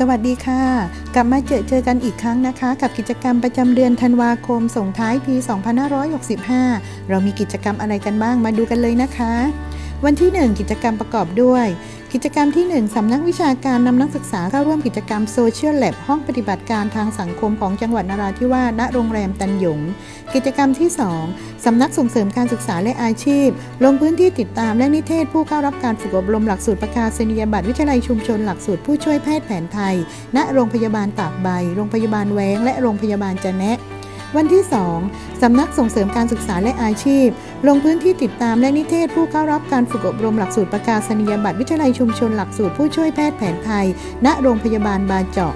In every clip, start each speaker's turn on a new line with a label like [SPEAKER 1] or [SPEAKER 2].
[SPEAKER 1] สวัสดีค่ะ กลับมาเจอเจอกันอีกครั้งนะคะ กับกิจกรรมประจำเดือนธันวาคมส่งท้ายปี 2565 เรามีกิจกรรมอะไรกันบ้างมาดูกันเลยนะคะ วันที่ 1 กิจกรรมประกอบด้วย กิจกรรมที่ 1 สำนักวิชาการนำนักศึกษาเข้าร่วมกิจกรรมโซเชียลแลบห้องปฏิบัติการทางสังคมของจังหวัดนราธิวาสณโรงแรมตันหยง กิจกรรมที่ 2 สำนักส่งเสริมการศึกษาและอาชีพ ลงพื้นที่ติดตามและนิเทศผู้เข้ารับการฝึกอบรมหลักสูตรประกาศนียบัตรวิทยาลัยชุมชนหลักสูตรผู้ช่วยแพทย์แผนไทย ณโรงพยาบาลตากใบ โรงพยาบาลแวงและโรงพยาบาลจะแนะวันที่ 2 สำนักส่งเสริมการศึกษาและอาชีพ ลงพื้นที่ติดตามและนิเทศผู้เข้ารับการฝึกอบรมหลักสูตรประกาศนียบัตรวิทยาลัยชุมชนหลักสูตรผู้ช่วยแพทย์แผนไทย ณ โรงพยาบาลบาเจาะ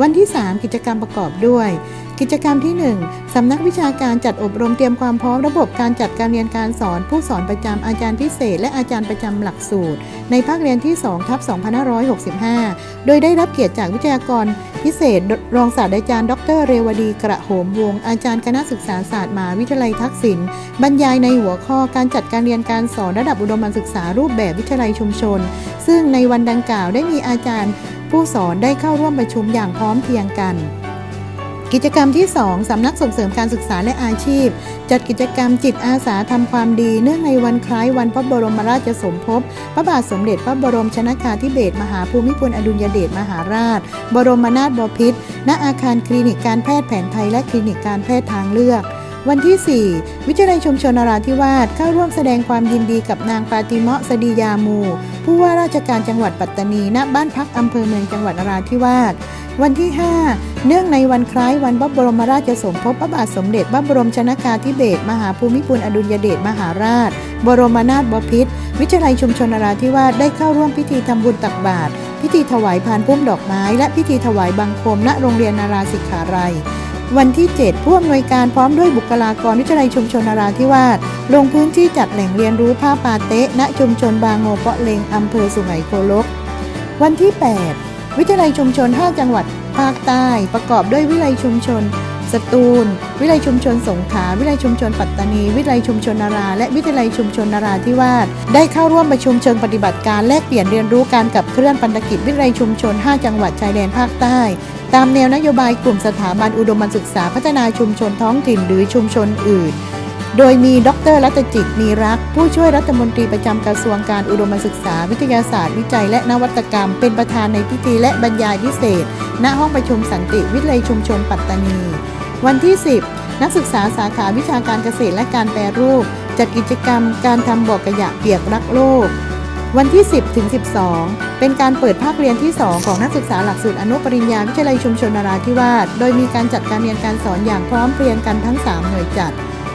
[SPEAKER 1] วันที่ 3 กิจกรรมประกอบด้วย กิจกรรมที่ 1 สำนักวิชาการจัดอบรมเตรียมความพร้อมระบบการจัดการเรียนการสอน ผู้สอนประจำอาจารย์พิเศษ และอาจารย์ประจำหลักสูตร ในภาคเรียนที่2ทับ2565 โดยได้รับเกียรติจากวิทยากรพิเศษ รองศาสตราจารย์ ดร เรวดี กระโหมวง อาจารย์คณะศึกษาศาสตร์มหาวิทยาลัยทักษิณ บรรยายในหัวข้อการจัดการเรียนการสอนระดับอุดมศึกษารูปแบบวิทยาลัยชุมชน ซึ่งในวันดังกล่าวได้มีอาจารย์ ผู้สอนได้เข้าร่วมประชุมอย่างพร้อมเพรียงกัน กิจกรรมที่ 2 สำนักส่งเสริมการศึกษาและอาชีพ จัดกิจกรรมจิตอาสาทำความดี เนื่องในวันคล้ายวันพระบรมราชสมภพ พระบาทสมเด็จพระบรมชนากาธิเบศรมหาภูมิพลอดุลยเดชมหาราช บรมนาถบพิตรณอาคารคลินิกการแพทย์แผนไทยและคลินิกการแพทย์ทางเลือกวันที่ 4 วิทยาลัยชุมชนนราธิวาสเข้าร่วมแสดงความยินดีกับนางปาติเมาะสดียามู ผู้ว่าราชการจังหวัดปัตตานี ณ บ้านพักอำเภอเมืองจังหวัดนราธิวาส วันที่ 5 เนื่องในวันคล้ายวันพระบรมราชสมภพพระบาทสมเด็จพระบรมชนากาธิเบศรมหาภูมิพลอดุลยเดชมหาราช บรมนาถบพิตรวิทยาลัยชุมชนนราธิวาสได้เข้าร่วมพิธีทำบุญตักบาตรพิธีถวายพานพุ่มดอกไม้ และพิธีถวายบังคมณโรงเรียนนาราศิกขาลัย วันที่ 7 ผู้อำนวยการพร้อมด้วยบุคลากรวิทยาลัยชุมชนนราธิวาสลงพื้นที่จัดแหล่งเรียนรู้ผ้าปาเต๊ะณ ชุมชนบางโงเปาะเลงอำเภอสุไหงโกลก วันที่ 8 วิทยาลัยชุมชน 5 จังหวัดภาคใต้ ประกอบด้วยวิทยาลัยชุมชนสตูล วิทยาลัยชุมชนสงขลา วิทยาลัยชุมชนปัตตานี วิทยาลัยชุมชนนารา และวิทยาลัยชุมชนนาราธิวาส ได้เข้าร่วมประชุมเชิงปฏิบัติการแลกเปลี่ยนเรียนรู้การกับเคลื่อนพันธกิจวิทยาลัยชุมชน 5 จังหวัดชายแดนภาคใต้ ตามแนวนโยบายกลุ่มสถาบันอุดมศึกษาพัฒนาชุมชนท้องถิ่นหรือชุมชนอื่น โดยมีดรรัตจิตมีรัก ผู้ช่วยรัฐมนตรีประจำกระทรวงการอุดมศึกษา วิทยาศาสตร์ วิจัย และนวัตกรรม เป็นประธานในพิธีและบรรยายพิเศษ ณห้องประชุมสันติวิทยาลัยชุมชนปัตตานี วันที่ 10 นักศึกษาสาขาวิชาการเกษตรและการแปรรูปจัดกิจกรรมการทำบ่อขยะเปียกรักโลก วันที่ 10 ถึง 12 เป็นการเปิดภาคเรียนที่ 2 ของนักศึกษาหลักสูตรอนุปริญญาวิทยาลัยชุมชนนราธิวาส โดยมีการจัดการเรียนการสอนอย่างพร้อมเพรียงกันทั้ง 3 หน่วยจัด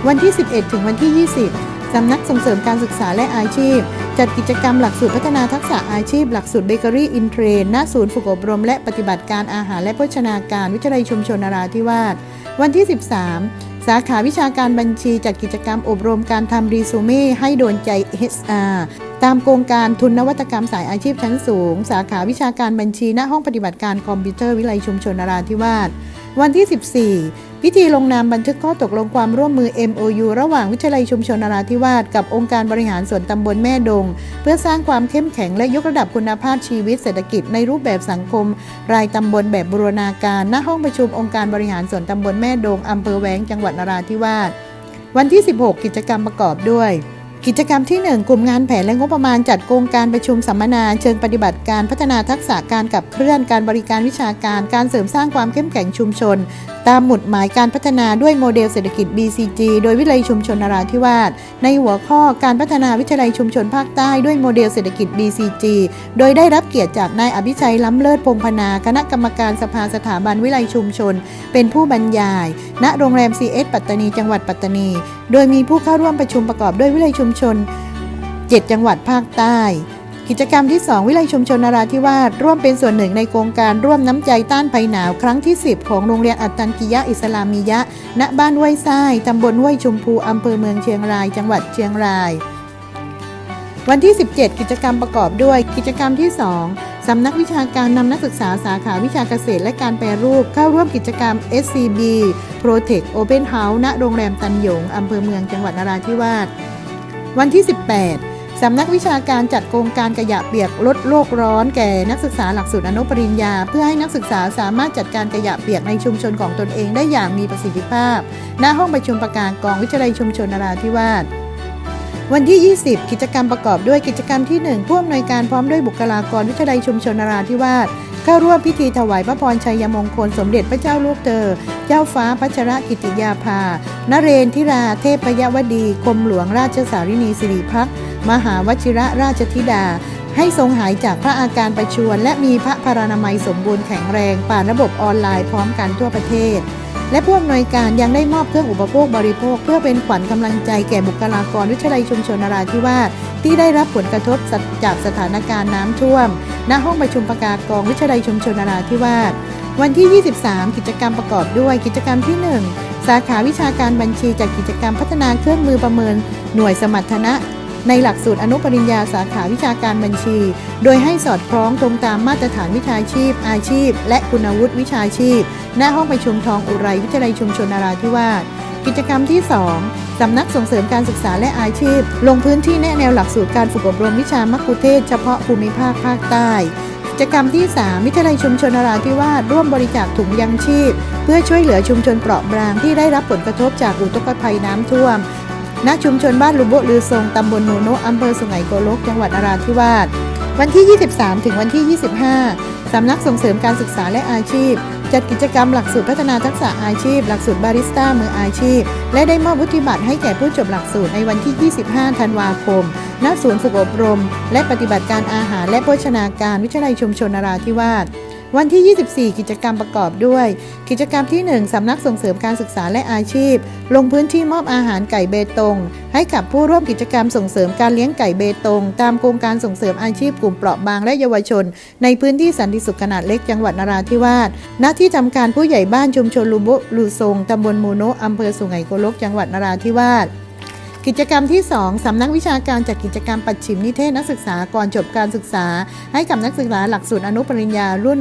[SPEAKER 1] วันที่ 11 ถึงวันที่ 20 สำนักส่งเสริมการศึกษาและอาชีพ จัดกิจกรรมหลักสูตรพัฒนาทักษะอาชีพ หลักสูตรเบเกอรี่อินเทรนณศูนย์ฝึกอบรม และปฏิบัติการอาหารและโภชนาการวิทยาลัยชุมชนนราธิวาส วันที่ 13สาขาวิชาการบัญชีจัดกิจกรรมอบรมการทำรีซูเม่ให้โดนใจ HR ตามโครงการทุนนวัตกรรมสายอาชีพชั้นสูง สาขาวิชาการบัญชีณห้องปฏิบัติการคอมพิวเตอร์วิทยาลัยชุมชนนราธิวาสวันที่ 14 พิธีลงนามบันทึกข้อตกลงความร่วมมือ MOU ระหว่างวิทยาลัยชุมชนนราธิวาสกับองค์การบริหารส่วนตำบลแม่ดง เพื่อสร้างความเข้มแข็งและยกระดับคุณภาพชีวิตเศรษฐกิจในรูปแบบสังคม รายตำบลแบบบูรณาการ ณห้องประชุมองค์การบริหารส่วนตำบลแม่ดงอำเภอแวงจังหวัดนราธิวาสวันที่ 16 กิจกรรมประกอบด้วย กิจกรรมที่ 1 กลุ่มงานแผนและงบประมาณจัดโครงการประชุมสัมมนา เชิงปฏิบัติการพัฒนาทักษะการขับเคลื่อนการบริการวิชาการการเสริมสร้างความเข้มแข็งชุมชน ตามหมุดหมายการพัฒนาด้วยโมเดลเศรษฐกิจ BCG โดยวิทยาลัยชุมชนนราธิวาสในหัวข้อการพัฒนาวิทยาลัยชุมชนภาคใต้ด้วยโมเดลเศรษฐกิจ BCG โดยได้รับเกียรติจากนายอภิชัยล้ำเลิศพงพนาคณะกรรมการสภาสถาบันวิทยาลัยชุมชน เป็นผู้บรรยาย ณโรงแรม CS ปัตตานีจังหวัดปัตตานี โดยมีผู้เข้าร่วมประชุมประกอบด้วยวิทยาลัยชุมชน 7 จังหวัดภาคใต้ กิจกรรมที่ 2 วิไลชุมชนนราธิวาสร่วมเป็นส่วนหนึ่งในโครงการร่วมน้ำใจต้านภัยหนาวครั้งที่ 10 ของโรงเรียนอัตตันกิยะอิสลามียะ ณบ้านห้วยทรายตำบลห้วยชุมพูอำเภอเมืองเชียงราย จังหวัดเชียงราย วันที่ 17 กิจกรรมประกอบด้วย กิจกรรมที่ 2สำนักวิชาการนำนักศึกษาสาขาวิชาเกษตรและการแปรรูปเข้าร่วมกิจกรรม SCB Protect Open House ณ โรงแรมตันหยง อำเภอเมืองจังหวัดนราธิวาส วันที่ 18 สำนักวิชาการจัดโครงการขยะเปียกลดโลกร้อนแก่นักศึกษาหลักสูตรอนุปริญญา เพื่อให้นักศึกษาสามารถจัดการขยะเปียกในชุมชนของตนเองได้อย่างมีประสิทธิภาพ ณ ห้องประชุมประการกองวิทยาลัยชุมชนนราธิวาสวันที่ 20 กิจกรรมประกอบด้วยกิจกรรมที่ 1 ผู้อำนวยการพร้อมด้วยบุคลากรวิทยาลัยชุมชนนราธิวาส เข้าร่วมพิธีถวายพระพรชัยมงคลสมเด็จพระเจ้าลูกเธอ เจ้าฟ้าพัชรกิติยาภานเรนทิราเทพยวดีกรมหลวงราชสารินีสิริพักมหาวชิระราชธิดา ให้ทรงหายจากพระอาการประชวรและมีพระพรานามัยสมบูรณ์แข็งแรงผ่านระบบออนไลน์พร้อมกันทั่วประเทศและผู้อำนวยการยังได้มอบเครื่องอุปโภคบริโภค เพื่อเป็นขวัญกำลังใจแก่บุคลากรวิทยาลัยชุมชนนราธิวาส ที่ได้รับผลกระทบจากสถานการณ์น้ำท่วม ณ ห้องประชุมประกาศกองวิทยาลัยชุมชนนราธิวาส วันที่ 23 กิจกรรมประกอบด้วยกิจกรรมที่ 1 สาขาวิชาการบัญชีจากกิจกรรมพัฒนาเครื่องมือประเมิน หน่วยสมรรถนะ ในหลักสูตรอนุปริญญาสาขาวิชาการบัญชี โดยให้สอดคล้องตรงตามมาตรฐานวิชาชีพ อาชีพ และคุณวุฒิวิชาชีพ ณ ห้องประชุมทองอุไรวิทยาลัยชุมชนนราธิวาส กิจกรรมที่ 2 สำนักส่งเสริมการศึกษาและอาชีพ ลงพื้นที่แนะแนวหลักสูตรการฝึกอบรมวิชามัคคุเทศเฉพาะภูมิภาคภาคใต้กิจกรรมที่ 3 วิทยาลัยชุมชนนราธิวาสร่วมบริจาคถุงยังชีพ เพื่อช่วยเหลือชุมชนเปราะบางที่ได้รับผลกระทบจากอุทกภัยน้ำท่วม ณ ชุมชนบ้านลุโบลือทรงตำบลโนโนอำเภอสุไหงโกลก จังหวัดนราธิวาส วันที่ 23 ถึงวันที่ 25 สำนักส่งเสริมการศึกษาและอาชีพ จัดกิจกรรมหลักสูตรพัฒนาทักษะอาชีพ หลักสูตรบาริสต้ามืออาชีพ และได้มอบวุฒิบัตรให้แก่ผู้จบหลักสูตรในวันที่ 25 ธันวาคม ณ ศูนย์ฝึกอบรม และปฏิบัติการอาหารและโภชนาการวิทยาลัยชุมชนนราธิวาส วันที่ 24 กิจกรรมประกอบด้วย กิจกรรมที่ 1สำนักส่งเสริมการศึกษาและอาชีพ ลงพื้นที่มอบอาหารไก่เบตง ให้กับผู้ร่วมกิจกรรมส่งเสริมการเลี้ยงไก่เบตง ตามโครงการส่งเสริมอาชีพกลุ่มเปราะบางและเยาวชน ในพื้นที่สันติสุขขนาดเล็กจังหวัดนราธิวาสณที่ทำการผู้ใหญ่บ้านชุมชนลูโบะลูทรงตำบลมูโนะอำเภอสุไหงโกลกจังหวัดนราธิวาส กิจกรรมที่ 2สำนักวิชาการจัดกิจกรรมปัดฉิมนิเทศนักศึกษาก่อนจบการศึกษา ให้กับนักศึกษาหลักสูตรอนุปริญญารุ่น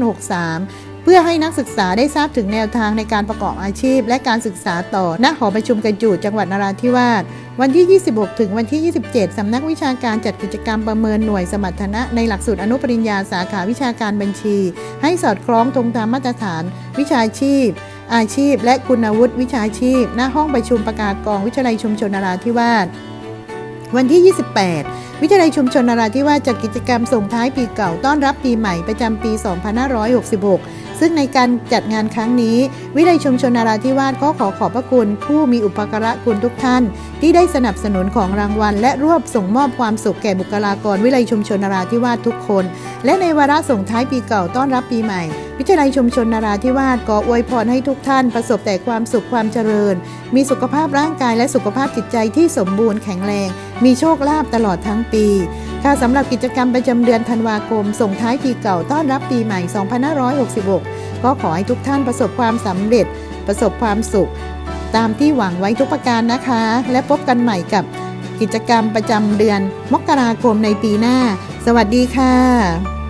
[SPEAKER 1] 63เพื่อให้นักศึกษาได้ทราบถึงแนวทางในการประกอบอาชีพ และการศึกษาต่อ ณ หอประชุมกระจูดจังหวัดนราธิวาส วันที่ 26 ถึงวันที่ 27 สำนักวิชาการจัดกิจกรรมประเมินหน่วยสมรรถนะ ในหลักสูตรอนุปริญญาสาขาวิชาการบัญชี ให้สอดคล้องตรงตามมาตรฐาน วิชาชีพ อาชีพ และคุณวุฒิวิชาชีพ ณ ห้องประชุมประกาศกองวิทยาลัยชุมชนนราธิวาสวันที่ 28 วิทยาลัยชุมชนนราธิวาสจัดกิจกรรมส่งท้ายปีเก่าต้อนรับปีใหม่ประจำปี 2566 ซึ่งในการจัดงานครั้งนี้ วิทยาลัยชุมชนนราธิวาสก็ขอขอบพระคุณผู้มีอุปการะคุณทุกท่าน ที่ได้สนับสนุนของรางวัล และร่วมส่งมอบความสุขแก่บุคลากรวิทยาลัยชุมชนนราธิวาสทุกคน และในวาระส่งท้ายปีเก่าต้อนรับปีใหม่ วิทยาลัยชุมชนนราธิวาสก็อวยพรให้ทุกท่านประสบแต่ความสุขความเจริญ มีสุขภาพร่างกายและสุขภาพจิตใจที่สมบูรณ์แข็งแรง มีโชคลาภตลอดทั้งปี ค่ะสำหรับกิจกรรมประจำเดือนธันวาคม ส่งท้ายปีเก่าต้อนรับปีใหม่ 2566 ก็ขอให้ทุกท่านประสบความสำเร็จ ประสบความสุข ตามที่หวังไว้ทุกประการนะคะ และพบกันใหม่กับกิจกรรมประจำเดือนมกราคมในปีหน้า สวัสดีค่ะ